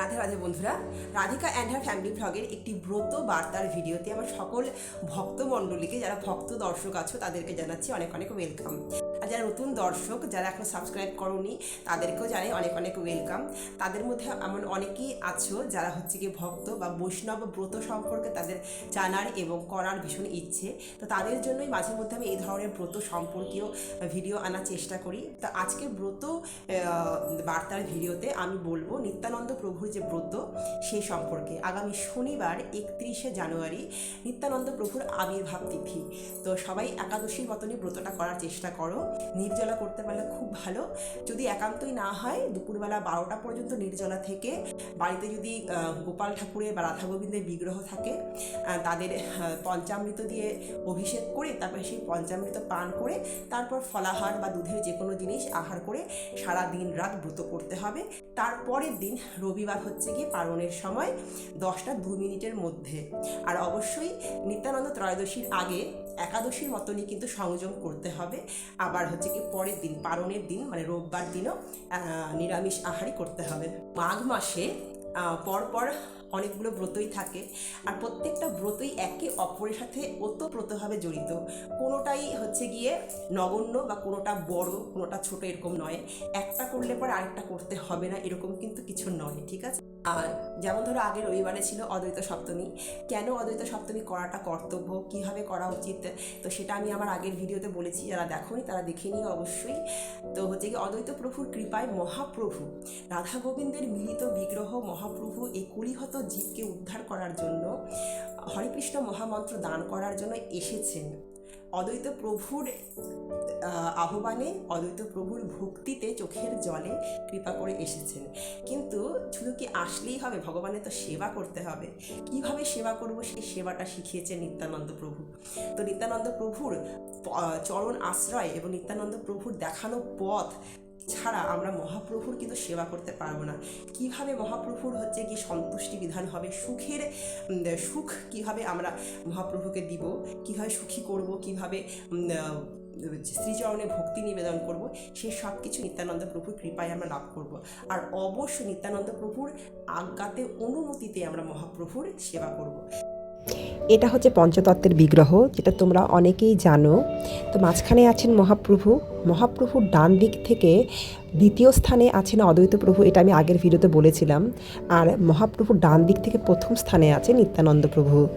রাধে রাধে বন্ধুরা, Radhika and her family ভ্লগের একটি ব্রত বার্তার ভিডিওতে আমার সকল ভক্তমণ্ডলীকে, যারা ভক্ত দর্শক আছো, তাদেরকে জানাচ্ছি অনেক অনেক ওয়েলকাম যারা নতুন দর্শক, যারা এখন সাবস্ক্রাইব করনি, তাদেরকেও জানাই অনেক অনেক ওয়েলকাম তাদের মধ্যে এমন অনেকেই আছো যারা হচ্ছে কি ভক্ত বা বৈষ্ণব ব্রত সম্পর্কে তাদের জানার এবং করার ভীষণ ইচ্ছে। তো তাদের জন্যই মাঝে মধ্যে আমি এই ধরনের ব্রত সম্পর্কীয় ভিডিও আনার চেষ্টা করি। তো আজকে ব্রত বার্তার ভিডিওতে আমি বলব নিত্যানন্দ প্রভুর যে ব্রত, সেই সম্পর্কে। আগামী শনিবার একত্রিশে জানুয়ারি নিত্যানন্দ প্রভুর আবির্ভাব তিথি। তো সবাই একাদশীর মতনই ব্রতটা করার চেষ্টা করো। নির্জলা করতে পারলে খুব ভালো। যদি একান্তই না হয়, দুপুরবেলা বারোটা পর্যন্ত নির্জলা থেকে, বাড়িতে যদি গোপাল ঠাকুরের বা রাধা গোবিন্দের বিগ্রহ থাকে তাদের পঞ্চামৃত দিয়ে অভিষেক করে, তারপরে সেই পঞ্চামৃত পান করে, তারপর ফলাহার বা দুধের যে কোনো জিনিস আহার করে সারা দিন রাত ব্রত করতে হবে। তারপরের দিন রবিবার হচ্ছে গিয়ে পালনের সময়, দশটা দু মিনিটের মধ্যে। আর অবশ্যই নিত্যানন্দ ত্রয়োদশীর আগে একাদশীর মতনই কিন্তু সংযোগ করতে হবে। আবার হচ্ছে কি পরের দিন, পারণের দিন মানে রোববার দিনও নিরামিষ আহারই করতে হবে। মাঘ মাসে পরপর অনেকগুলো ব্রতই থাকে। আর প্রত্যেকটা ব্রতই একে অপরের সাথে ওতপ্রোতভাবে জড়িত। কোনোটাই হচ্ছে গিয়ে নগণ্য বা কোনোটা বড়, কোনোটা ছোট এরকম নয়। একটা করলে পরে আরেকটা করতে হবে না, এরকম কিন্তু কিছু নয়, ঠিক আছে? আর যেমন ধরো আগের রবিবারে ছিল অদ্বৈত সপ্তমী। কেন অদ্বৈত সপ্তমী করাটা কর্তব্য? কীভাবে করা উচিত? তো সেটা আমি আমার আগের ভিডিওতে বলেছি, যারা দেখোনি তারা দেখে নিও অবশ্যই। তো হচ্ছে কি অদ্বৈত প্রভুর কৃপায় মহাপ্রভু রাধা গোবিন্দের মিলিত বিগ্রহ মহাপ্রভু এই কুড়িহত জীবকে উদ্ধার করার জন্য হরেকৃষ্ণ মহামন্ত্র দান করার জন্য এসেছেন। অদ্বৈত প্রভুর আহ্বানে, অদ্বৈত প্রভুর ভক্তিতে চোখের জলে কৃপা করে এসেছেন। কিন্তু শুধু কি আসলেই হবে? ভগবানের তো সেবা করতে হবে। কীভাবে সেবা করব? সেই সেবাটা শিখিয়েছে নিত্যানন্দ প্রভু। তো নিত্যানন্দ প্রভুর চরণ আশ্রয় এবং নিত্যানন্দ প্রভুর দেখানো পথ ছাড়া আমরা মহাপ্রভুর কিন্তু সেবা করতে পারব না। কীভাবে মহাপ্রভুর হচ্ছে কি সন্তুষ্টি বিধান হবে? সুখের সুখ কীভাবে আমরা মহাপ্রভুকে দিব? কীভাবে সুখী করব? কীভাবে শ্রীচরণে ভক্তি নিবেদন করব? সে সব কিছু নিত্যানন্দ প্রভুর কৃপায় আমরা লাভ করব। আর অবশ্যই নিত্যানন্দ প্রভুর আজ্ঞাতে, অনুমতিতে আমরা মহাপ্রভুর সেবা করব। এটা হচ্ছে পঞ্চতত্ত্বের বিগ্রহ, যেটা তোমরা অনেকেই জানো। তো মাঝখানে আছেন মহাপ্রভু। মহাপ্রভুর ডান দিক থেকে দ্বিতীয় স্থানে আছেন অদ্বৈত প্রভু, এটা আমি আগের ভিডিওতে বলেছিলাম। আর মহাপ্রভুর ডান দিক থেকে প্রথম স্থানে আছে নিত্যানন্দ প্রভু।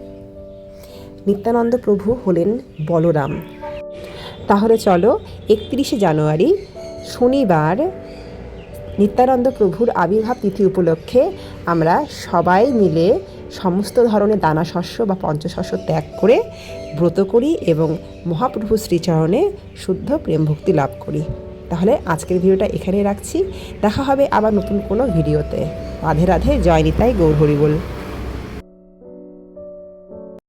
নিত্যানন্দ প্রভু হলেন বলরাম। তাহলে চলো, একত্রিশে জানুয়ারি, শনিবার, নিত্যানন্দ প্রভুর আবির্ভাব তিথি উপলক্ষে আমরা সবাই মিলে সমস্ত ধরনের দানা শস্য বা পঞ্চশস্য ত্যাগ করে ব্রত করি এবং মহাপ্রভু শ্রীচরণে শুদ্ধ প্রেম ভক্তি লাভ করি। তাহলে আজকের ভিডিওটা এখানেই রাখছি। দেখা হবে আবার নতুন কোনো ভিডিওতে। রাধে রাধে, জয় নিতাই, গৌর হরিবোল।